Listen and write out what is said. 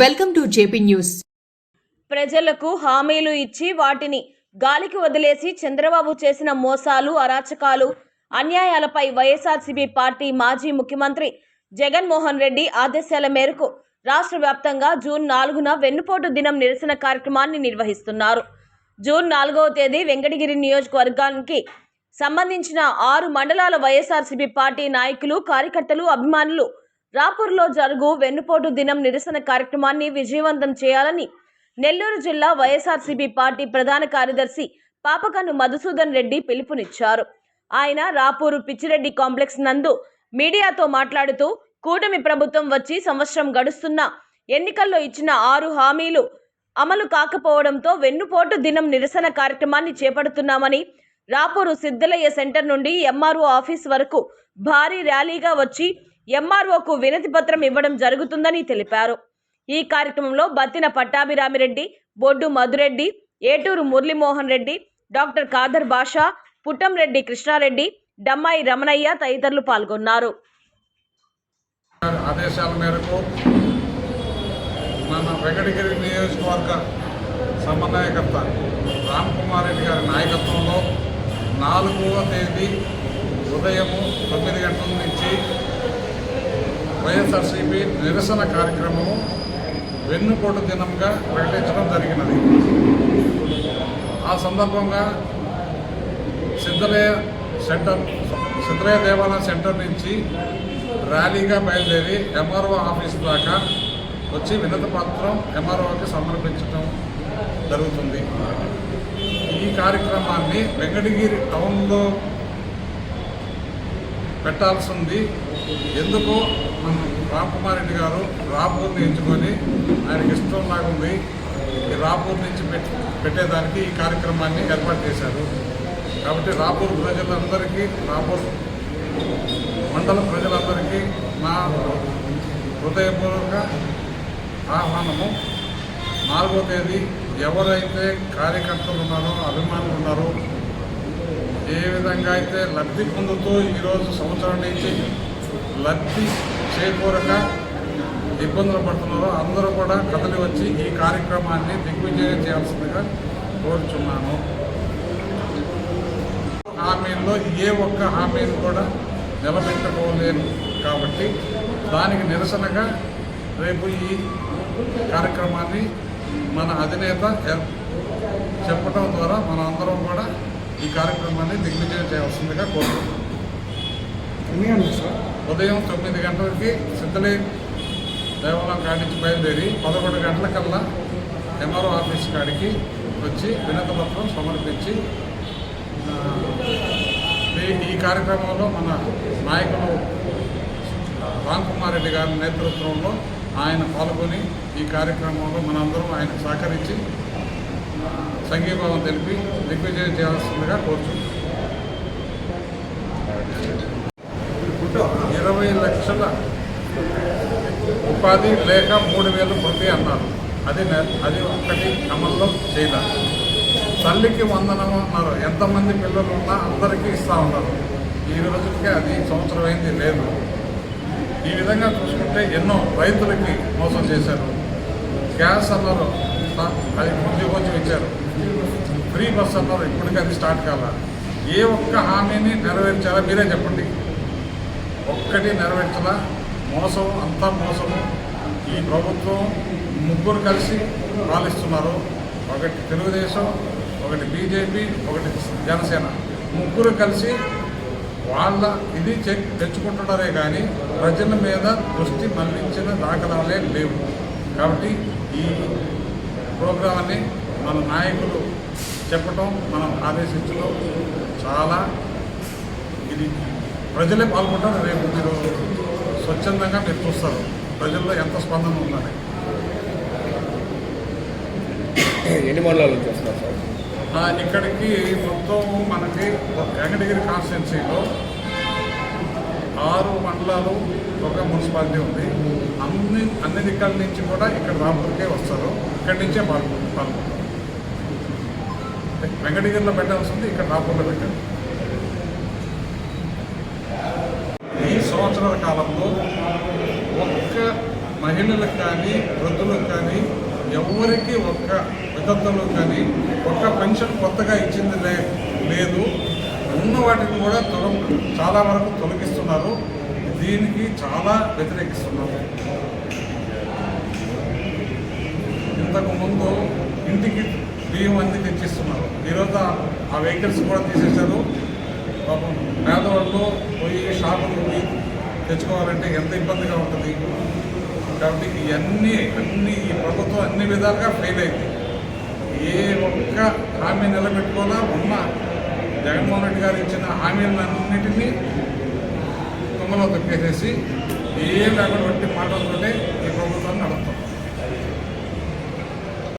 Welcome to JP news. ప్రజలకు హామీలు ఇచ్చి వాటిని గాలికి వదిలేసి చంద్రబాబు చేసిన మోసాలు అరాచకాలు అన్యాయాలపై వైఎస్ఆర్సీపీ పార్టీ మాజీ ముఖ్యమంత్రి జగన్మోహన్ రెడ్డి ఆదేశాల మేరకు రాష్ట్ర వ్యాప్తంగా జూన్ నాలుగున వెన్నుపోటు దినం నిరసన కార్యక్రమాన్ని నిర్వహిస్తున్నారు. జూన్ నాలుగవ తేదీ వెంకటగిరి నియోజకవర్గానికి సంబంధించిన ఆరు మండలాల వైఎస్ఆర్సీపీ పార్టీ నాయకులు కార్యకర్తలు అభిమానులు రాపూర్లో జరుగు వెన్నుపోటు దినం నిరసన కార్యక్రమాన్ని విజయవంతం చేయాలని నెల్లూరు జిల్లా వైఎస్ఆర్సీపీ పార్టీ ప్రధాన కార్యదర్శి పాపకన్ను మధుసూదన్ రెడ్డి పిలుపునిచ్చారు. ఆయన రాపూరు పిచ్చిరెడ్డి కాంప్లెక్స్ నందు మీడియాతో మాట్లాడుతూ కూటమి ప్రభుత్వం వచ్చి సంవత్సరం గడుస్తున్నా ఎన్నికల్లో ఇచ్చిన ఆరు హామీలు అమలు కాకపోవడంతో వెన్నుపోటు దినం నిరసన కార్యక్రమాన్ని చేపడుతున్నామని రాపూరు సిద్ధలయ్య సెంటర్ నుండి ఎంఆర్ఓ ఆఫీస్ వరకు భారీ ర్యాలీగా వచ్చి ఎంఆర్ఓకు వినతి పత్రం ఇవ్వడం జరుగుతుందని తెలిపారు. ఈ కార్యక్రమంలో బత్తిన పట్టాభిరామిరెడ్డి బొడ్డు మధురెడ్డి ఏటూరు మురళీమోహన్ రెడ్డి డాక్టర్ కాదర్ బాషా పుట్టంరెడ్డి కృష్ణారెడ్డి డమ్మాయి రమణయ్య తదితరులు పాల్గొన్నారు. ఆదేశాల మేరకు మన వెంకటగిరి నియోజకవర్గ సమన్వయకర్త రామ్ కుమార్ రెడ్డి గారి నాయకత్వంలో నాలుగవ తేదీ ఉదయం తొమ్మిది గంటల నుంచి వైఎస్ఆర్సీపీ నిరసన కార్యక్రమము వెన్నుపోటు దినంగా ప్రకటించడం జరిగినది. ఆ సందర్భంగా సిద్ధలయ సెంటర్ సిద్ధలయ దేవాలయం సెంటర్ నుంచి ర్యాలీగా బయలుదేరి ఎంఆర్ఓ ఆఫీస్ దాకా వచ్చి వినతి పత్రం ఎంఆర్ఓకి సమర్పించడం జరుగుతుంది. ఈ కార్యక్రమాన్ని వెంకటగిరి టౌన్లో పెట్టాల్సింది ఎందుకు రామ్కుమార్ రెడ్డి గారు రాపూర్ని ఎంచుకొని ఆయనకి ఇష్టం లాగుంది ఈ రాపూర్ నుంచి పెట్ పెట్టేదానికి ఈ కార్యక్రమాన్ని ఏర్పాటు చేశారు. కాబట్టి రాపూర్ ప్రజలందరికీ రాపూర్ మండల ప్రజలందరికీ నా హృదయపూర్వక ఆహ్వానము. నాలుగో తేదీ ఎవరైతే కార్యకర్తలు ఉన్నారో అభిమానులు ఉన్నారో ఏ విధంగా అయితే లబ్ధి పొందుతూ ఈరోజు సంవత్సరం నుంచి లబ్ధి చేకూరక ఇబ్బందులు పడుతున్నారో అందరూ కూడా కదలి వచ్చి ఈ కార్యక్రమాన్ని దిగ్విజయం చేయాల్సిందిగా కోరుచున్నాను. హామీల్లో ఏ ఒక్క హామీని కూడా నిలబెట్టుకోలేను కాబట్టి దానికి నిరసనగా రేపు ఈ కార్యక్రమాన్ని మన అధినేత చెప్పడం ద్వారా మన అందరం కూడా ఈ కార్యక్రమాన్ని దిగ్విజయం చేయాల్సిందిగా కోరుతున్నాం. ఎన్ని సార్? ఉదయం తొమ్మిది గంటలకి సిద్ధలే దేవాలయం కాడించి నుంచి బయలుదేరి పదకొండు గంటలకల్లా ఎంఆర్ఓ ఆఫీస్ కాడికి వచ్చి వినతి పత్రం సమర్పించి ఈ- కార్యక్రమంలో మన నాయకులు రామ్ కుమార్ రెడ్డి గారి నేతృత్వంలో ఆయన పాల్గొని ఈ కార్యక్రమంలో మనందరం ఆయన సహకరించి సంఘీభావం తెలిపి దిగ్విజయం చేయాల్సిందిగా కోరుతున్నాం లక్షల ఉపాధి లేక మూడు వేలు ప్రతి అన్నారు. అది అది ఒక్కటి అమల్లో చేయాలి. తల్లికి వందనం అన్నారు. ఎంతమంది పిల్లలు ఉన్నా అందరికీ ఇస్తా ఉన్నారు. ఈ రోజులకే అది సంవత్సరం అయింది లేదు. ఈ విధంగా చూసుకుంటే ఎన్నో రైతులకి మోసం చేశారు. గ్యాస్ అన్నారు. అది ముందు కొంచెం ఇచ్చారు. ఫ్రీ బస్ అన్నారు. ఇప్పటికీ అది స్టార్ట్ కాల. ఏ ఒక్క హామీని నెరవేర్చారా మీరే చెప్పండి. ఒక్కటి నెరవేర్చలా. మోసం అంతా మోసము. ఈ ప్రభుత్వం ముగ్గురు కలిసి పాలిస్తున్నారు. ఒకటి తెలుగుదేశం ఒకటి బీజేపీ ఒకటి జనసేన. ముగ్గురు కలిసి వాళ్ళ ఇది చె- తెచ్చుకుంటున్నారే కానీ ప్రజల మీద దృష్టి మళ్ళించిన దాఖలాలే లేవు. కాబట్టి ఈ ప్రోగ్రాన్ని మన నాయకులు చెప్పటం మనం ఆదేశించడం చాలా ఇది. ప్రజలే పాల్గొంటారు రేపు మీరు స్వచ్ఛందంగా మీరు చూస్తారు. ప్రజల్లో ఎంత స్పందన ఉందని ఎన్ని మండలాల నుంచి వస్తున్నారు సార్ ఇక్కడికి మొత్తం మనకి వెంకటగిరి కాన్స్టిట్యున్సీలో ఆరు మండలాలు ఒక మున్సిపాలిటీ ఉంది. అన్ని అన్ని దిక్కల నుంచి కూడా ఇక్కడ రాంపూర్కే వస్తారు. ఇక్కడి నుంచే పాల్గొ పాల్గొంటారు వెంకటగిరిలో పెట్టాల్సింది ఇక్కడ రాంపూర్లో పెట్టారు ఈ సంవత్సరాల కాలంలో ఒక్క మహిళలకు కానీ వృద్ధులకు కానీ ఎవరికి ఒక్క విధత్తులకు కానీ ఒక్క పెన్షన్ కొత్తగా ఇచ్చింది లే లేదు. ఉన్న వాటిని కూడా తొల చాలా వరకు తొలగిస్తున్నారు. దీనికి చాలా వ్యతిరేకిస్తున్నారు. ఇంతకు ముందు ఇంటికి బియ్యం అంది తెచ్చిస్తున్నారు. ఈరోజు ఆ- వెహికల్స్ కూడా తీసేశారు. పాపం పేదవాళ్ళు పోయి షాపులు పోయి తెచ్చుకోవాలంటే ఎంత ఇబ్బందిగా ఉంటుంది? కాబట్టి ఇవన్నీ అన్ని ఈ ప్రభుత్వం అన్ని విధాలుగా ఫెయిల్ అయింది. ఏ ఒక్క హామీ నిలబెట్టుకోవాలా? ఉన్న జగన్మోహన్ రెడ్డి గారు ఇచ్చిన హామీలన్నింటినీ తుంగలో తొక్కేసేసి ఏ లేకుండా మాటలతోటే ఈ ప్రభుత్వాన్ని నడుపుతాం.